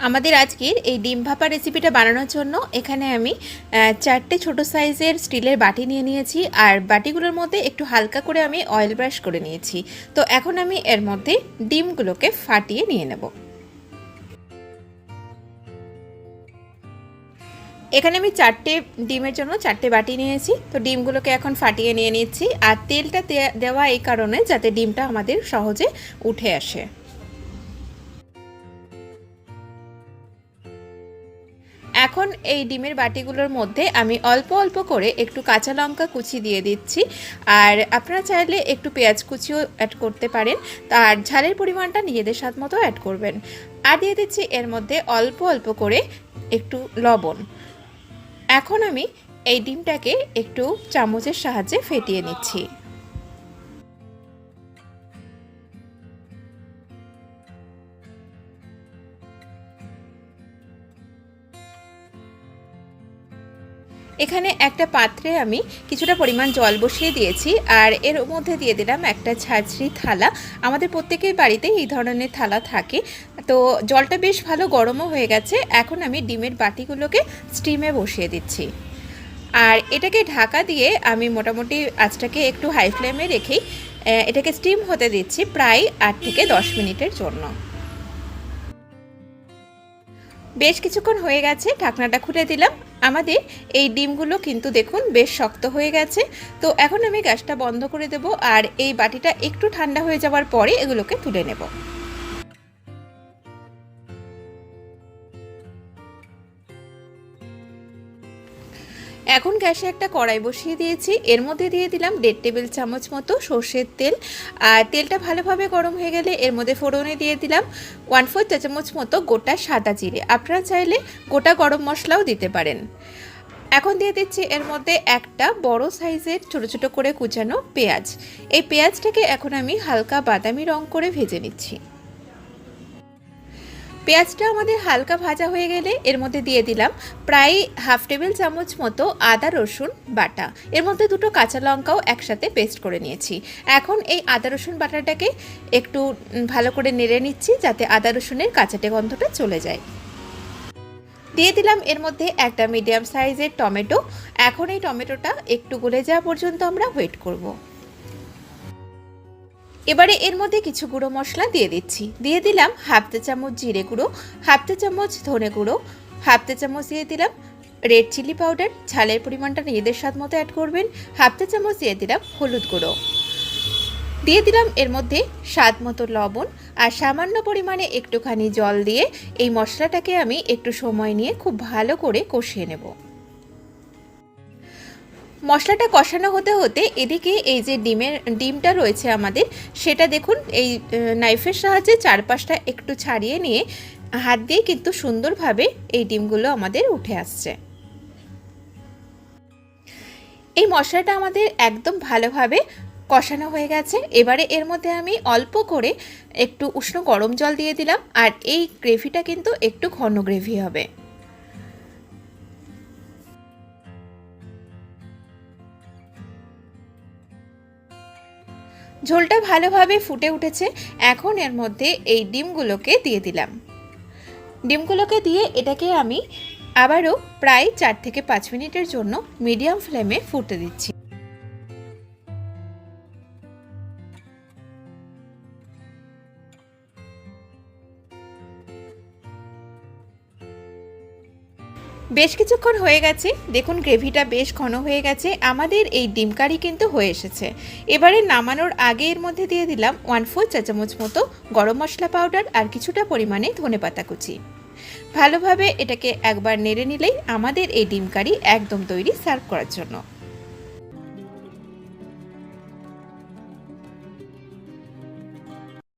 আমাদের আজকের এই ডিম ভাপা রেসিপিটা বানানোর জন্য এখানে আমি চারটে ছোট সাইজের স্টিলের বাটি নিয়ে নিয়েছি আর বাটিগুলোর মধ্যে একটু হালকা করে আমি অয়েল ব্রাশ করে নিয়েছি। তো এখন আমি এর মধ্যে ডিমগুলোকে ফাটিয়ে নিয়ে নেব। এখানে আমি চারটে, ডিমের জন্য চারটে বাটি নিয়েছি। তো ডিমগুলোকে এখন ফাটিয়ে নিয়ে নিচ্ছি আর তেলটা দেওয়া এই কারণে যাতে ডিমটা আমাদের সহজে উঠে আসে। এখন এই ডিমের বাটিগুলোর মধ্যে আমি অল্প অল্প করে একটু কাঁচা লঙ্কা কুচি দিয়ে দিচ্ছি। আর আপনারা চাইলে একটু পেঁয়াজ কুচিও অ্যাড করতে পারেন। আর ঝালের পরিমাণটা নিজেদের স্বাদ মতো অ্যাড করবেন। আর দিয়ে দিচ্ছি এর মধ্যে অল্প অল্প করে একটু লবণ। এখন আমি এই ডিমটাকে একটু চামচের সাহায্যে ফেটিয়ে নিচ্ছি। এখানে একটা পাত্রে আমি কিছুটা পরিমাণ জল বসিয়ে দিয়েছি আর এর মধ্যে দিয়ে দিলাম একটা ছাঁচড়ি থালা। আমাদের প্রত্যেকের বাড়িতে এই ধরনের থালা থাকে। তো জলটা বেশ ভালো গরমও হয়ে গেছে। এখন আমি ডিমের বাটিগুলোকে স্টিমে বসিয়ে দিচ্ছি। আর এটাকে ঢাকা দিয়ে আমি মোটামুটি আঁচটাকে একটু হাই ফ্লেমে রেখেই এটাকে স্টিম হতে দিচ্ছি প্রায় আট থেকে দশ মিনিটের জন্য। বেশ কিছুক্ষণ হয়ে গেছে, ঢাকনাটা খুলে দিলাম। আমাদের এই ডিমগুলো কিন্তু দেখুন বেশ শক্ত হয়ে গেছে। তো এখন আমি গ্যাসটা বন্ধ করে দেব আর এই বাটিটা একটু ঠান্ডা হয়ে যাওয়ার পরে এগুলোকে তুলে নেব। এখন গ্যাসে একটা কড়াই বসিয়ে দিয়েছি। এর মধ্যে দিয়ে দিলাম দেড় টেবিল চামচ মতো সর্ষের তেল। আর তেলটা ভালোভাবে গরম হয়ে গেলে এর মধ্যে ফোড়নে দিয়ে দিলাম ওয়ান ফোর চা চামচ মতো গোটা সাদা জিরে। আপনারা চাইলে গোটা গরম মশলাও দিতে পারেন। এখন দিয়ে দিচ্ছি এর মধ্যে একটা বড় সাইজের ছোট ছোট করে কুচানো পেঁয়াজ। এই পেঁয়াজটাকে এখন আমি হালকা বাদামি রং করে ভেজে নিচ্ছি। পেঁয়াজটা আমাদের হালকা ভাজা হয়ে গেলে এর মধ্যে দিয়ে দিলাম প্রায় হাফ টেবিল চামচ মতো আদা, রসুন, বাটা। এর মধ্যে দুটো কাঁচা লঙ্কাও একসাথে পেস্ট করে নিয়েছি। এখন এই আদা, রসুন, বাটাটাকে একটু ভালো করে নেড়ে নিচ্ছি যাতে আদা, রসুনের কাঁচাটে গন্ধটা চলে যায়। দিয়ে দিলাম এর মধ্যে একটা মিডিয়াম সাইজের টমেটো। এখন এই টমেটোটা একটু গলে যাওয়া পর্যন্ত আমরা ওয়েট করব। এবারে এর মধ্যে কিছু গুঁড়ো মশলা দিয়ে দিচ্ছি। দিয়ে দিলাম হাফ চামচ জিরে গুঁড়ো, হাফ চামচ ধনে গুঁড়ো, হাফ চামচ দিয়ে দিলাম রেড চিলি পাউডার। ঝালের পরিমাণটা নিজেদের স্বাদ মতো অ্যাড করবেন। হাফ চামচ দিয়ে দিলাম হলুদ গুঁড়ো। দিয়ে দিলাম এর মধ্যে স্বাদ মতো লবণ আর সামান্য পরিমাণে একটুখানি জল দিয়ে এই মশলাটাকে আমি একটু সময় নিয়ে খুব ভালো করে কষিয়ে নেব। মশলাটা কষানো হতে হতে এদিকে এই যে ডিমের, ডিমটা রয়েছে আমাদের, সেটা দেখুন, এই নাইফের সাহায্যে চারপাশটা একটু ছাড়িয়ে নিয়ে হাত দিয়ে কিন্তু সুন্দরভাবে এই ডিমগুলো আমাদের উঠে আসছে। এই মশলাটা আমাদের একদম ভালোভাবে কষানো হয়ে গেছে। এবারে এর মধ্যে আমি অল্প করে একটু উষ্ণ গরম জল দিয়ে দিলাম, আর এই গ্রেভিটা কিন্তু একটু ঘন গ্রেভি হবে। ঝোলটা ভালোভাবে ফুটে উঠেছে, এখন এর মধ্যে এই ডিমগুলোকে দিয়ে দিলাম। ডিমগুলোকে দিয়ে এটাকে আমি আবারও প্রায় চার থেকে পাঁচ মিনিটের জন্য মিডিয়াম ফ্লেমে ফুটে দিচ্ছি। বেশ কিছুক্ষণ হয়ে গেছে। দেখুন, গ্রেভিটা বেশ ঘন হয়ে গেছে। আমাদের এই ডিম কারি কিন্তু হয়ে এসেছে। এবারে নামানোর আগে এর মধ্যে দিয়ে দিলাম ওয়ান ফোর চা চামচ মতো গরম মশলা পাউডার আর কিছুটা পরিমাণে ধনে পাতা কুচি। ভালোভাবে এটাকে একবার নেড়ে নিলেই আমাদের এই ডিম কারি একদম তৈরি সার্ভ করার জন্য।